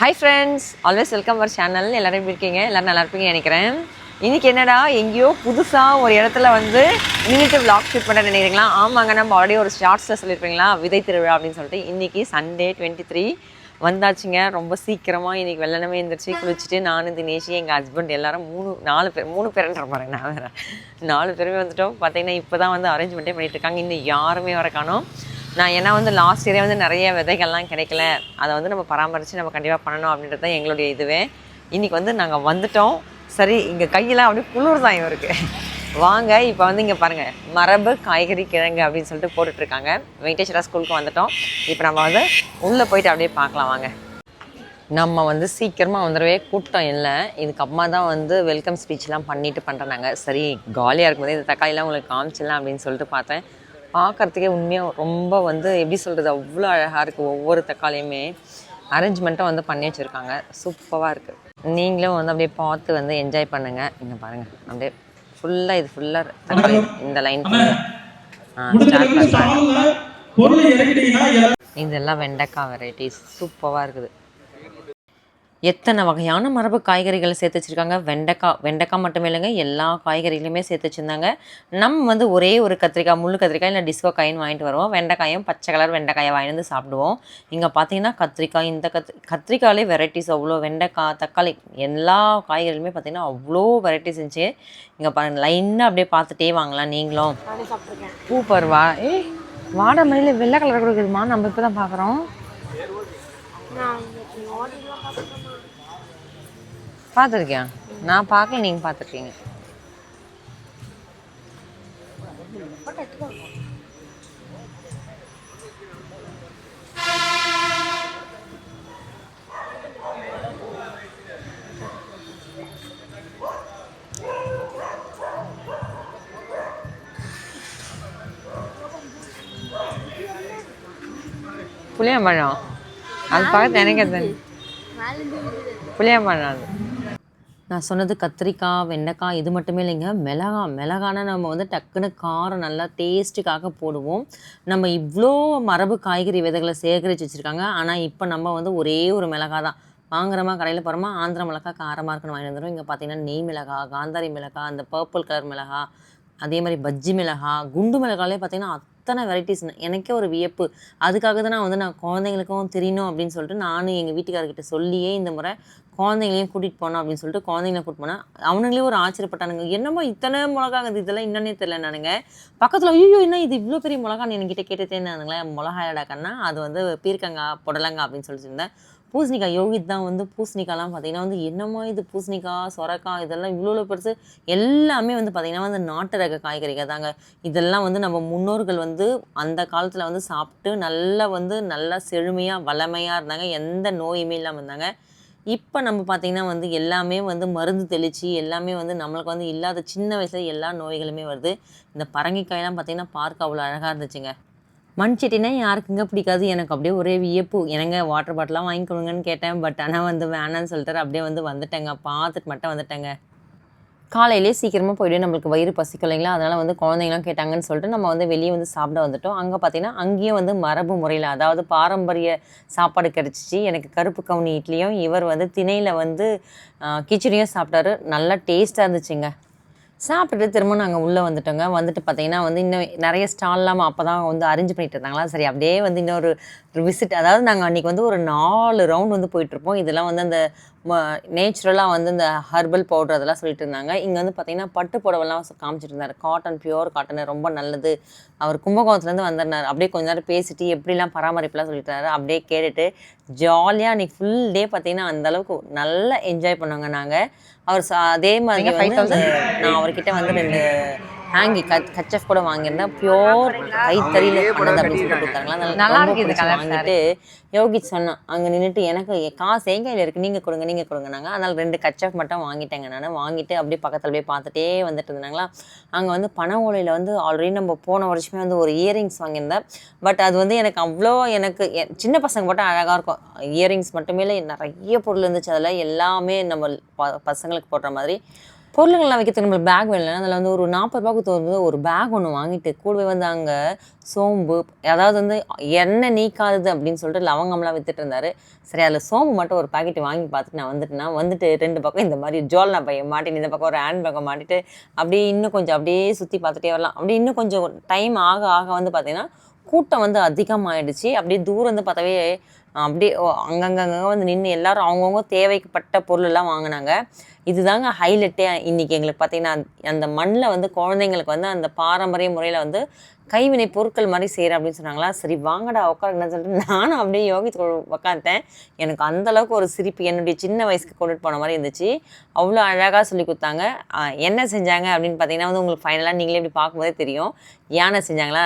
Hi friends always welcome our channel எல்லோரும் எப்படி இருக்கீங்க? எல்லோரும் நல்லா இருப்பீங்கன்னு நினைக்கிறேன். இன்றைக்கி என்னடா எங்கேயோ புதுசாக ஒரு இடத்துல வந்து நின்றுட்டு vlog ஷூட் பண்ண நினைக்கிறீங்களா? ஆமாங்க நம்ம ஆல்ரெடி ஒரு ஷார்ட்ஸில் சொல்லியிருப்பீங்களா? விதை திருவிழா அப்படின்னு சொல்லிட்டு இன்றைக்கி சண்டே டுவெண்ட்டி த்ரீ வந்தாச்சுங்க. ரொம்ப சீக்கிரமாக இன்றைக்கி வெள்ளனமே எழுந்திரிச்சு குளிச்சுட்டு நானும் தினேஷி எங்கள் ஹஸ்பண்ட் எல்லாரும் மூணு நாலு பேர் மூணு பேருன்ற பாருங்க நான் வேறு. நாலு பேருமே வந்துட்டோம். பார்த்தீங்கன்னா இப்போ தான் வந்து அரேஞ்ச்மெண்ட்டே பண்ணிகிட்டு இருக்காங்க. இன்னும் யாருமே வர காணும். நான் ஏன்னா வந்து லாஸ்ட் இயரே வந்து நிறைய விதைகள்லாம் கிடைக்கல. அதை வந்து நம்ம பராமரித்து நம்ம கண்டிப்பாக பண்ணணும் அப்படின்றது தான் எங்களுடைய இதுவே. இன்றைக்கி வந்து நாங்கள் வந்துட்டோம். சரி இங்கே கையெல்லாம் அப்படியே குளிர் தான் இவருக்கு. வாங்க இப்போ வந்து இங்கே பாருங்கள் மரபு காய்கறி கிழங்கு அப்படின்னு சொல்லிட்டு போட்டுட்ருக்காங்க. வெங்கடேஸ்வரா ஸ்கூலுக்கு வந்துட்டோம். இப்போ நம்ம வந்து உள்ளே போயிட்டு அப்படியே பார்க்கலாம் வாங்க. நம்ம வந்து சீக்கிரமாக வந்துடவே கூட்டம் இல்லை. இதுக்கு அம்மா தான் வந்து வெல்கம் ஸ்பீச்லாம் பண்ணிட்டு பண்ணுறாங்க சரி காலியாக இருக்கும்போது இந்த தக்காளிலாம் உங்களுக்கு காமிச்சிடலாம் அப்படின்னு சொல்லிட்டு பார்த்தேன். பார்க்கறதுக்கே உண்மையாக ரொம்ப வந்து எப்படி சொல்கிறது அவ்வளோ அழகாக இருக்குது ஒவ்வொரு தக்காளியுமே. அரேஞ்ச்மெண்ட்டும் வந்து பண்ணி வச்சுருக்காங்க. சூப்பராக இருக்குது நீங்களும் வந்து அப்படியே பார்த்து வந்து என்ஜாய் பண்ணுங்கள் இங்கே பாருங்கள் அப்படியே ஃபுல்லாக இது ஃபுல்லாக தக்காளி இந்த லைன் ஸ்டார்ட் பண்ணுறாங்க இதெல்லாம் வெண்டைக்காய் வெரைட்டிஸ் சூப்பராக இருக்குது. எத்தனை வகையான மரபு காய்கறிகளை சேர்த்து வச்சுருக்காங்க? வெண்டைக்காய் வெண்டைக்காய் மட்டுமே இல்லைங்க எல்லா காய்கறிகளுமே சேர்த்து வச்சுருந்தாங்க. நம்ம வந்து ஒரே ஒரு கத்திரிக்காய் முள்ளு கத்திரிக்காய் இல்லை டிஸ்கோ காயின்னு வாங்கிட்டு வருவோம். வெண்டைக்காயும் பச்சை கலர் வெண்டைக்காயை வாங்கிட்டு வந்து சாப்பிடுவோம். இங்கே பார்த்தீங்கன்னா கத்திரிக்காய் இந்த கத்திரி கத்திரிக்காயிலே வெரைட்டிஸ் அவ்வளோ வெண்டைக்காய் தக்காளி எல்லா காய்கறிகளுமே பார்த்தீங்கன்னா அவ்வளோ வெரைட்டிஸ் இருந்துச்சு. இங்கே பாருங்க லைனாக அப்படியே பார்த்துட்டே வாங்கலாம் நீங்களும். பூ பருவா? ஏய் வாடை மணியில் வெள்ளை கலர் கொடுக்குதுமா நம்ம இப்போ தான் பார்க்குறோம் பார்த்துருக்கேன் நான் பார்க்கல நீங்கள் பார்த்துருக்கீங்க. புளியம்பழம். அது பார்த்து எனக்கு அது நான் சொன்னது கத்திரிக்காய் வெண்டைக்காய் இது மட்டுமே இல்லைங்க. மிளகா மிளகானா நம்ம வந்து டக்குன்னு காரம் நல்லா டேஸ்ட்டுக்காக போடுவோம். நம்ம இவ்வளோ மரபு காய்கறி விதைகளை சேகரித்து வச்சுருக்காங்க. ஆனால் இப்போ நம்ம வந்து ஒரே ஒரு மிளகா தான். வாங்குறோமா கடையில் போகிறோமா ஆந்திர மிளகா காரமாக இருக்குன்னு வாங்கிட்டு வந்துடும் இங்கே பார்த்தீங்கன்னா நெய் மிளகா காந்தாரி மிளகா அந்த பர்பிள் கலர் மிளகா அதே மாதிரி பஜ்ஜி மிளகா குண்டு மிளகாலே பார்த்தீங்கன்னா அத்தனை வெரைட்டிஸ் எனக்கே ஒரு வியப்பு. அதுக்காக தான் நான் வந்து நான் குழந்தைங்களுக்கும் தெரியணும் அப்படின்னு சொல்லிட்டு நானும் எங்கள் வீட்டுக்காரர்கிட்ட சொல்லியே இந்த முறை குழந்தைங்களையும் கூட்டிகிட்டு போனோம் அப்படின்னு சொல்லிட்டு குழந்தைங்கள கூட்டிட்டு போனேன். அவனுங்களே ஒரு ஆச்சரியப்பட்டானுங்க. என்னமோ இத்தனை மிளகாங்குது இதெல்லாம் இன்னொன்னே தெரியல நானுங்க. பக்கத்தில் ஐயோ என்ன இது? இவ்வளோ பெரிய மிளகான்னு என்கிட்ட கேட்டுட்டே இருந்தானுங்களே மிளகா கண்ணா அது வந்து பீர்க்கங்காய் புடலங்கா அப்படின்னு சொல்லிட்டு இருந்தேன். பூசணிக்காய் யோகித் தான் வந்து பூசணிக்காய்லாம் பார்த்தீங்கன்னா வந்து என்னமோ இது பூசணிக்காய் சொரக்காய் இதெல்லாம் இவ்வளோ பெருசு எல்லாமே வந்து பார்த்திங்கன்னா வந்து நாட்டு ரக காய்கறிகள் தாங்க. இதெல்லாம் வந்து நம்ம முன்னோர்கள் வந்து அந்த காலத்தில் வந்து சாப்பிட்டு நல்லா வந்து நல்லா செழுமையாக வளமையாக இருந்தாங்க. எந்த நோயுமே இல்லாமல் இருந்தாங்க. இப்போ நம்ம பார்த்திங்கன்னா வந்து எல்லாமே வந்து மருந்து தெளித்து எல்லாமே வந்து நம்மளுக்கு வந்து இல்லாத சின்ன வயசில் எல்லா நோய்களுமே வருது. இந்த பரங்கிக்காயெல்லாம் பார்த்திங்கன்னா பார்க்க அவ்வளோ அழகாக இருந்துச்சுங்க. மண் சட்டினா யாருக்குங்க பிடிக்காது? எனக்கு அப்படியே ஒரே வியப்பு. எனங்க வாட்டர் பாட்டிலாம் வாங்கி கொடுங்கன்னு கேட்டேன். பட் ஆனால் வந்து வேணான்னு சொல்லிட்டு அப்படியே வந்து வந்துட்டேங்க. பார்த்துட்டு மட்டும் வந்துட்டேங்க. காலையிலே சீக்கிரமாக போய்ட்டு நம்மளுக்கு வயிறு பசிக்கும் இல்லைங்களா? அதனால் வந்து குழந்தைங்களாம் கேட்டாங்கன்னு சொல்லிட்டு நம்ம வந்து வெளியே வந்து சாப்பிட வந்துட்டோம். அங்கே பார்த்தீங்கன்னா அங்கேயும் வந்து மரபு முறையில் அதாவது பாரம்பரிய சாப்பாடு கிடச்சிச்சு. எனக்கு கருப்பு கவுனி இட்லியும் இவர் வந்து திணையில் வந்து கிச்சடியும் சாப்பிட்டாரு. நல்லா டேஸ்ட்டாக இருந்துச்சுங்க. சாப்பிட்டுட்டு திரும்ப நாங்கள் உள்ளே வந்துட்டோங்க. வந்துட்டு பார்த்தீங்கன்னா வந்து இன்னும் நிறைய ஸ்டால்லாம் அப்போ தான் வந்து அரேஞ்ச் பண்ணிட்டு இருந்தாங்களா? சரி அப்படியே வந்து இன்னொரு விசிட் அதாவது நாங்கள் அன்றைக்கி வந்து ஒரு நாலு ரவுண்ட் வந்து போயிட்டுருப்போம். இதெல்லாம் வந்து அந்த நேச்சுரலாக வந்து இந்த ஹர்பல் பவுடர் அதெல்லாம் சொல்லிட்டு இருந்தாங்க. இங்கே வந்து பார்த்தீங்கன்னா பட்டு புடவெல்லாம் காமிச்சிட்டு இருந்தார் காட்டன் பியூர் காட்டன் ரொம்ப நல்லது. அவர் கும்பகோணத்துலேருந்து வந்திருந்தார் அப்படியே கொஞ்ச நேரம் பேசிட்டு எப்படிலாம் பராமரிப்புலாம் சொல்லிட்டு இருந்தாரு அப்படியே கேட்டுட்டு ஜாலியாக அன்றைக்கி ஃபுல் டே பார்த்தீங்கன்னா அந்த அளவுக்கு நல்லா என்ஜாய் பண்ணோங்க நாங்கள் அவர் ச- அதே மாதிரி வந்து நான் அவர்கிட்ட வந்து ரெண்டு ஹேங்கி கச் கச்சப் கூட வாங்கியிருந்தேன் பியோர் கைத்தறியில் பண்ணது அப்படின்னு சொல்லிட்டு கொடுத்தாங்களா? அதனால நல்லா இருக்கு வாங்கிட்டு யோகித் சொன்னான் அங்கே நின்றுட்டு எனக்கு என் காசு என் கையில் இருக்குது நீங்கள் கொடுங்க நீங்கள் கொடுங்கனாங்க. அதனால் ரெண்டு கச்சப் மட்டும் வாங்கிட்டேங்க நான். வாங்கிட்டு அப்படியே பக்கத்தில் போய் பார்த்துட்டே வந்துட்டு இருந்தாங்களா? அங்கே வந்து பண ஓலையில் வந்து ஆல்ரெடி நம்ம போன வருஷமே வந்து ஒரு இயரிங்ஸ் வாங்கியிருந்தேன். பட் அது வந்து எனக்கு அவ்வளோ எனக்கு சின்ன பசங்க மட்டும் அழகாக இருக்கும். இயரிங்ஸ் மட்டுமே இல்லை நிறைய பொருள் இருந்துச்சு. அதில் எல்லாமே நம்ம ப- பசங்களுக்கு போடுற மாதிரி. பொருளுங்கள்லாம் வைக்கிறதுக்கு நம்மளுக்கு பேக் வேணும் அதில் வந்து ஒரு நாற்பது ரூபாய்க்கு தோணுது. ஒரு பேக் ஒன்று வாங்கிட்டு கூடவே வந்து அங்கே சோம்பு அதாவது வந்து எண்ணெய் நீக்காதது அப்படின்னு சொல்லிட்டு லவங்கம்லாம் வித்துட்டு இருந்தார். சரி அதில் சோம்பு மட்டும் ஒரு பாக்கெட் வாங்கி பார்த்துட்டு நான் வந்துட்டேன்னா வந்துட்டு ரெண்டு பக்கம் இந்த மாதிரி ஜோல்னா பையன் மாட்டின்னு இந்த பக்கம் ஒரு ஹேண்ட் பேக்கை மாட்டிட்டு அப்படியே இன்னும் கொஞ்சம் அப்படியே சுற்றி பார்த்துட்டே வரலாம். அப்படியே இன்னும் கொஞ்சம் டைம் ஆக ஆக வந்து பார்த்தீங்கன்னா கூட்டம் வந்து அதிகமாகிடுச்சு அப்படியே தூரம் வந்து பார்த்தாவே அப்படியே அங்கங்கங்க வந்து நின்று எல்லாரும் அவங்கவுங்க தேவைப்பட்ட பொருளெல்லாம் வாங்கினாங்க. இதுதாங்க ஹைலைட்டே இன்றைக்கி எங்களுக்கு பார்த்தீங்கன்னா அந்த மண்ணில் வந்து குழந்தைங்களுக்கு வந்து அந்த பாரம்பரிய முறையில் வந்து கைவினை பொருட்கள் மாதிரி செய்கிறேன் அப்படின்னு சொன்னாங்களா? சரி வாங்கடா உட்காருங்கன்னு சொல்லிட்டு நானும் அப்படியே யோகித்து உட்காந்துட்டேன் எனக்கு அந்த அளவுக்கு ஒரு சிரிப்பு என்னுடைய சின்ன வயசுக்கு கொண்டுட்டு போன மாதிரி இருந்துச்சு. அவ்வளோ அழகாக சொல்லி கொடுத்தாங்க. என்ன செஞ்சாங்க அப்படின்னு பார்த்தீங்கன்னா வந்து உங்களுக்கு ஃபைனலாக நீங்களே இப்படி பார்க்கும்போதே தெரியும். யானை செஞ்சாங்களா?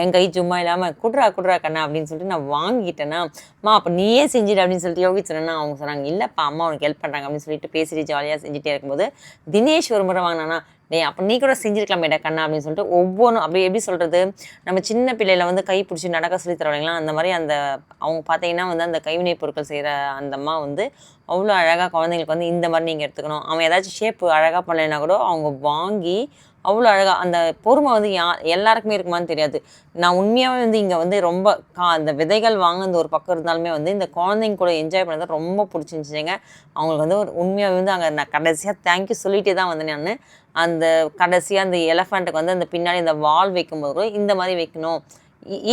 என் கை சும்மா இல்லாமல் குட்ரா குட்ரா கண்ணா அப்படின்னு சொல்லிட்டு நான் வாங்கிட்டேன்னா அம்மா அப்போ நீயே செஞ்சிடு அப்படின்னு சொல்லிட்டு யோகி அவங்க சொன்னாங்க இல்லைப்பா அம்மா உனக்கு ஹெல்ப் பண்ணுறாங்க அப்படின்னு சொல்லிட்டு பேசிட்டு ஜாலியாக செஞ்சுட்டே இருக்கும்போது தினேஷ் ஒரு முறை வாங்கினானா டே அப்போ நீ கூட செஞ்சிருக்கலாமேடா கண்ணா அப்படின்னு சொல்லிட்டு ஒவ்வொன்றும் அப்படி எப்படி சொல்கிறது நம்ம சின்ன பிள்ளையில வந்து கை பிடிச்சி நடக்க சொல்லி தருவாங்களா அந்த மாதிரி அந்த அவங்க பார்த்தீங்கன்னா வந்து அந்த கைவினைப் பொருட்கள் செய்கிற அந்த அம்மா வந்து அவ்வளோ அழகாக குழந்தைங்களுக்கு வந்து இந்த மாதிரி நீங்கள் எடுத்துக்கணும். அவன் ஏதாச்சும் ஷேப் அழகாக பண்ணலைன்னா கூட அவங்க வாங்கி அவ்வளோ அழகாக அந்த பொறுமை வந்து யா எல்லாருக்குமே இருக்குமான்னு தெரியாது. நான் உண்மையாகவே வந்து இங்கே வந்து ரொம்ப கா அந்த விதைகள் வாங்கினது ஒரு பக்கம் இருந்தாலுமே வந்து இந்த குழந்தைங்க கூட என்ஜாய் பண்ணது ரொம்ப பிடிச்சிருந்துச்சிங்க. அவங்களுக்கு வந்து ஒரு உண்மையாகவே வந்து அங்கே நான் கடைசியாக தேங்க்யூ சொல்லிகிட்டே தான் வந்தேன் நான். அந்த கடைசியாக அந்த எலஃபண்ட்டுக்கு வந்து அந்த பின்னாடி இந்த வால் வைக்கும்போது கூட இந்த மாதிரி வைக்கணும்.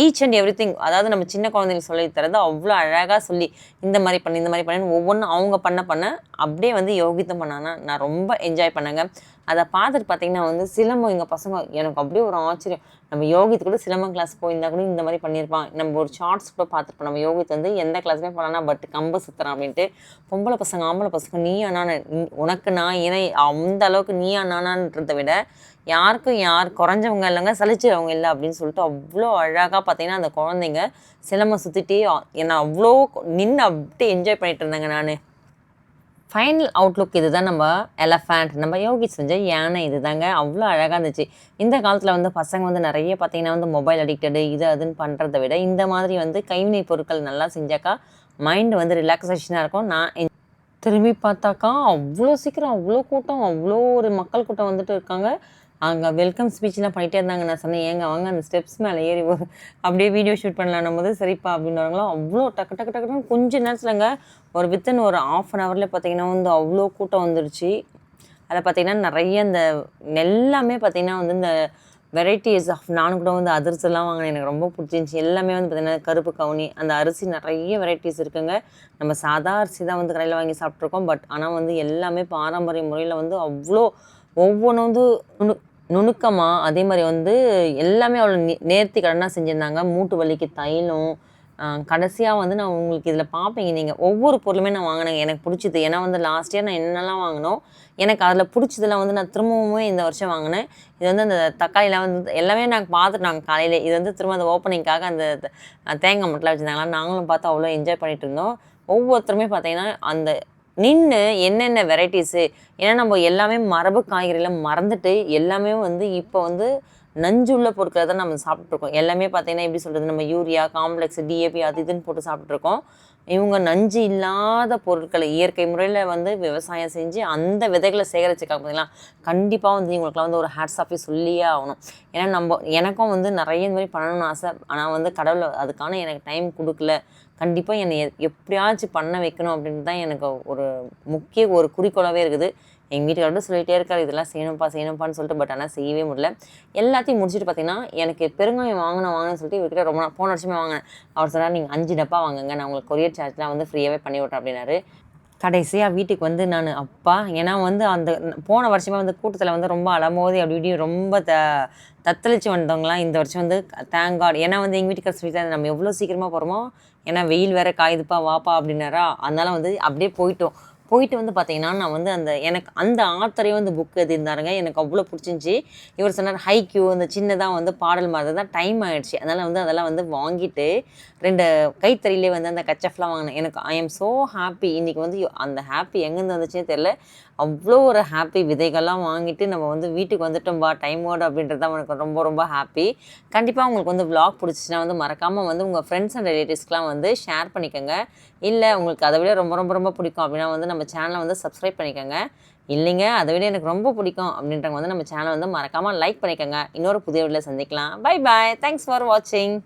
ஈச் அண்ட் எவ்ரி திங் அதாவது நம்ம சின்ன குழந்தைங்களுக்கு சொல்லி தரது அவ்வளோ அழகாக சொல்லி இந்த மாதிரி பண்ணு இந்த மாதிரி பண்ணுன்னு ஒவ்வொன்றும் அவங்க பண்ண பண்ண அப்படியே வந்து யோகித்தம் பண்ணாங்கன்னா நான் ரொம்ப என்ஜாய் பண்ணேங்க. அதை பார்த்துட்டு பார்த்தீங்கன்னா வந்து சிலம்பம் எங்கள் பசங்க எனக்கு அப்படியே ஒரு ஆச்சரியம். நம்ம யோகித்து கூட சிலம்பம் கிளாஸ் போயிருந்தா கூட இந்த மாதிரி பண்ணியிருப்பான். நம்ம ஒரு ஷார்ட்ஸ் கூட பார்த்துருப்போம் நம்ம யோகித்து வந்து எந்த கிளாஸுமே பண்ணலாம் பட் கம்பு சுத்துறான் அப்படின்ட்டு பொம்பளை பசங்க ஆம்பளை பசங்க நீ அண்ணான்னு உனக்கு நான் இணை அந்த அளவுக்கு நீ அண்ணான்றதை விட யாருக்கும் யார் குறைஞ்சவங்க இல்லைங்க சலிச்சவங்க இல்லை அப்படின்னு சொல்லிட்டு அவ்வளோ அழகாக பார்த்தீங்கன்னா அந்த குழந்தைங்க சிலம்பம் சுற்றிட்டே என்னை அவ்வளோ நின்று அப்படியே என்ஜாய் பண்ணிட்டு இருந்தேங்க நான். ஃபைனல் அவுட்லுக் இதுதான் நம்ம எலஃபேண்ட் நம்ம யோகி செஞ்ச யானை இதுதாங்க. அவ்வளோ அழகாக இருந்துச்சு. இந்த காலத்தில் வந்து பசங்க வந்து நிறைய பார்த்தீங்கன்னா வந்து மொபைல் அடிக்டடு இது அதுன்னு பண்ணுறதை விட இந்த மாதிரி வந்து கைவினை பொருட்கள் நல்லா செஞ்சாக்கா மைண்டு வந்து ரிலாக்ஸேஷனாக இருக்கும். நான் திரும்பி பார்த்தாக்கா அவ்வளோ சீக்கிரம் அவ்வளோ கூட்டம் அவ்வளோ ஒரு மக்கள் கூட்டம் வந்துட்டு இருக்காங்க. அங்கே வெல்கம் ஸ்பீச்லாம் பண்ணிகிட்டே இருந்தாங்க. நான் சொன்னேன் ஏங்க அவங்க அந்த ஸ்டெப்ஸ் மேலே ஏறி ஒரு அப்படியே வீடியோ ஷூட் பண்ணலாம். போது சரிப்பா அப்படின்னாங்களோ அவ்வளோ டக்கு டக்கு டக்குன்னு கொஞ்சம் நேரத்துலங்க ஒரு வித்தின் ஒரு ஆஃப் அன் ஹவரில் பார்த்தீங்கன்னா வந்து அவ்வளோ கூட்டம் வந்துருச்சு. அதில் பார்த்தீங்கன்னா நிறைய இந்த எல்லாமே பார்த்தீங்கன்னா வந்து இந்த வெரைட்டிஸ் ஆஃப் நானும் கூட வந்து அதிரசெல்லாம் வாங்கினேன். எனக்கு ரொம்ப பிடிச்சிருந்துச்சி. எல்லாமே வந்து பார்த்திங்கன்னா கருப்பு கவுனி அந்த அரிசி நிறைய வெரைட்டிஸ் இருக்குங்க. நம்ம சாதா அரிசி தான் வந்து கடையில் வாங்கி சாப்பிட்ருக்கோம் பட் ஆனால் வந்து எல்லாமே பாரம்பரிய முறையில் வந்து அவ்வளோ ஒவ்வொன்றும் வந்து நுணுக்கமாக அதே மாதிரி வந்து எல்லாமே அவ்வளோ நே நேர்த்தி கடனாக செஞ்சுருந்தாங்க. மூட்டு வலிக்கு தைலம். கடைசியாக வந்து நான் உங்களுக்கு இதில் பார்ப்பீங்க நீங்கள் ஒவ்வொரு பொருளுமே நான் வாங்கினேங்க. எனக்கு பிடிச்சது. ஏன்னா வந்து லாஸ்ட் இயர் நான் என்னெல்லாம் வாங்கினோம் எனக்கு அதில் பிடிச்சதெல்லாம் வந்து நான் திரும்பவும் இந்த வருஷம் வாங்கினேன். இது வந்து அந்த தக்காளிலாம் வந்து எல்லாமே நாங்கள் பார்த்துட்டு நாங்கள் காலையில் இது வந்து திரும்ப அந்த ஓப்பனிங்காக அந்த தேங்காய் மட்டும் வச்சுருந்தாங்களா நாங்களும் பார்த்து அவ்வளோ என்ஜாய் பண்ணிகிட்டு இருந்தோம். ஒவ்வொருத்தருமே பார்த்தீங்கன்னா அந்த நின்று என்னென்ன வெரைட்டிஸு ஏன்னா நம்ம எல்லாமே மரபு காய்கறியில் மறந்துட்டு எல்லாமே வந்து இப்போ வந்து நஞ்சுள்ள பொருட்களை தான் நம்ம சாப்பிட்ருக்கோம் எல்லாமே பார்த்தீங்கன்னா எப்படி சொல்கிறது நம்ம யூரியா காம்ப்ளெக்ஸ் டிஏபி அது இதுன்னு போட்டு சாப்பிட்ருக்கோம் இவங்க நஞ்சு இல்லாத பொருட்களை இயற்கை முறையில் வந்து விவசாயம் செஞ்சு அந்த விதைகளை சேகரிச்சுக்காக பார்த்தீங்களா கண்டிப்பாக வந்து இவங்களுக்குலாம் வந்து ஒரு ஹேட்ஸ் ஆஃபே சொல்லியே ஆகணும். ஏன்னா நம்ம எனக்கும் வந்து நிறைய இந்த மாதிரி பண்ணணும்னு ஆசை. ஆனால் வந்து கடவுள் அதுக்கான எனக்கு டைம் கொடுக்கல. கண்டிப்பாக என்னை எப்படியாச்சும் பண்ண வைக்கணும் அப்படின்ட்டு தான் எனக்கு ஒரு முக்கிய ஒரு குறிக்கோளாகவே இருக்குது. எங்கள் வீட்டுக்காரர்கிட்ட சொல்லிகிட்டே இருக்காரு இதெல்லாம் செய்யணும்ப்பா செய்யணும்ப்பான்னு சொல்லிட்டு பட் ஆனால் செய்யவே முடியல. எல்லாத்தையும் முடிச்சுட்டு பார்த்தீங்கன்னா எனக்கு பெருங்காயம் வாங்கின வாங்கினேன் சொல்லிட்டு இவர்கிட்ட ரொம்ப போன வருஷமே வாங்கினேன். அவர் சொன்னார் நீங்கள் அஞ்சு டப்பா வாங்குங்க நான் உங்களுக்கு கொரியர் சார்ஜ்லாம் வந்து ஃப்ரீயாகவே பண்ணி விட்றேன் அப்படின்னாரு. கடைசியாக வீட்டுக்கு வந்து நான் அப்பா ஏன்னா வந்து அந்த போன வருஷமே வந்து கூட்டத்தில் வந்து ரொம்ப அலமோதி அப்படி இப்படி ரொம்ப த தத்தளிச்சு வந்தவங்களாம் இந்த வருஷம் வந்து தேங்க் காட் ஏன்னா வந்து எங்கள் வீட்டுக்கார சொல்லிட்டு நம்ம எவ்வளோ சீக்கிரமாக போகிறோமோ ஏன்னா வெயில் வேறு காயுதுப்பா வாப்பா அப்படின்னாரா. அதனால் வந்து அப்படியே போயிட்டோம். போயிட்டு வந்து பார்த்தீங்கன்னா நான் வந்து அந்த எனக்கு அந்த ஆத்தரையும் வந்து புக் எழுதியிருந்தாருங்க. எனக்கு அவ்வளோ பிடிச்சிருந்துச்சி. இவர் சொன்னார் ஹைக்யூ அந்த சின்னதாக வந்து பாடல் மாதிரி தான் டைம் ஆகிடுச்சு அதனால் வந்து அதெல்லாம் வந்து வாங்கிட்டு ரெண்டு கைத்தறியிலே வந்து அந்த கச்சஃப்லாம் வாங்கினேன். எனக்கு ஐ எம் ஸோ ஹாப்பி இன்றைக்கி வந்து அந்த ஹாப்பி எங்கேருந்து வந்துச்சுன்னு தெரில அவ்வளோ ஒரு ஹாப்பி விதைகள்லாம் வாங்கிட்டு நம்ம வந்து வீட்டுக்கு வந்துட்டோம்பா டைமோடு அப்படின்றது தான் எனக்கு ரொம்ப ரொம்ப ஹாப்பி கண்டிப்பாக உங்களுக்கு வந்து விளாக் பிடிச்சிச்சின்னா வந்து மறக்காமல் வந்து உங்கள் ஃப்ரெண்ட்ஸ் அண்ட் ரிலேட்டிவ்ஸ்க்கெலாம் வந்து ஷேர் பண்ணிக்கோங்க. இல்லை உங்களுக்கு அதை விட ரொம்ப ரொம்ப ரொம்ப பிடிக்கும் அப்படின்னா வந்து நம்ம சேனலை வந்து சப்ஸ்கிரைப் பண்ணிக்கோங்க. இல்லைங்க அதை விட எனக்கு ரொம்ப பிடிக்கும் அப்படின்றவங்க வந்து நம்ம சேனலை வந்து மறக்காமல் லைக் பண்ணிக்கோங்க. இன்னொரு புதிய வீடியோவில் சந்திக்கலாம். பை பாய் தேங்க்ஸ் ஃபார் வாட்சிங்